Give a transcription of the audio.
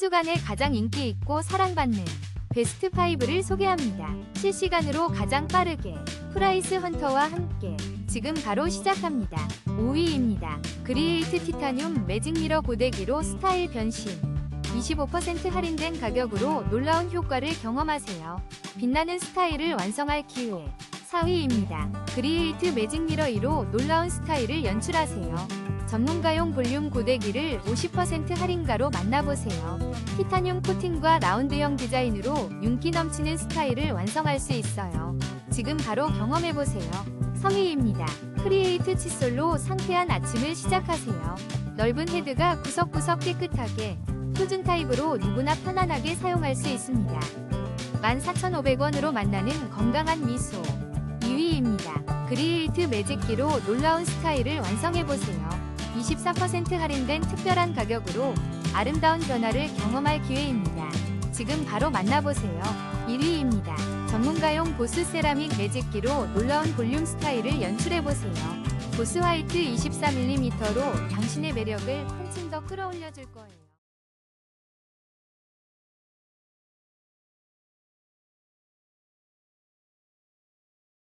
주간에 가장 인기 있고 사랑받는 베스트 5를 소개합니다. 실시간으로 가장 빠르게 프라이스 헌터와 함께 지금 바로 시작합니다. 5위입니다. 그리에이트 티타늄 매직 미러 고데기로 스타일 변신. 25% 할인된 가격으로 놀라운 효과를 경험하세요. 빛나는 스타일을 완성할 기회. 4위입니다. 그리에이트 매직 미러 2로 놀라운 스타일을 연출하세요. 전문가용 볼륨 고데기를 50% 할인가로 만나보세요. 티타늄 코팅과 라운드형 디자인으로 윤기 넘치는 스타일을 완성할 수 있어요. 지금 바로 경험해보세요. 3위입니다. 크리에이트 칫솔로 상쾌한 아침을 시작하세요. 넓은 헤드가 구석구석 깨끗하게 표준 타입으로 누구나 편안하게 사용할 수 있습니다. 14,500원으로 만나는 건강한 미소. 2위입니다. 그리에이트 매직기로 놀라운 스타일을 완성해보세요. 24% 할인된 특별한 가격으로 아름다운 변화를 경험할 기회입니다. 지금 바로 만나보세요. 1위입니다. 전문가용 보스 세라믹 매직기로 놀라운 볼륨 스타일을 연출해보세요. 보스 화이트 24mm로 당신의 매력을 한층 더 끌어올려줄 거예요.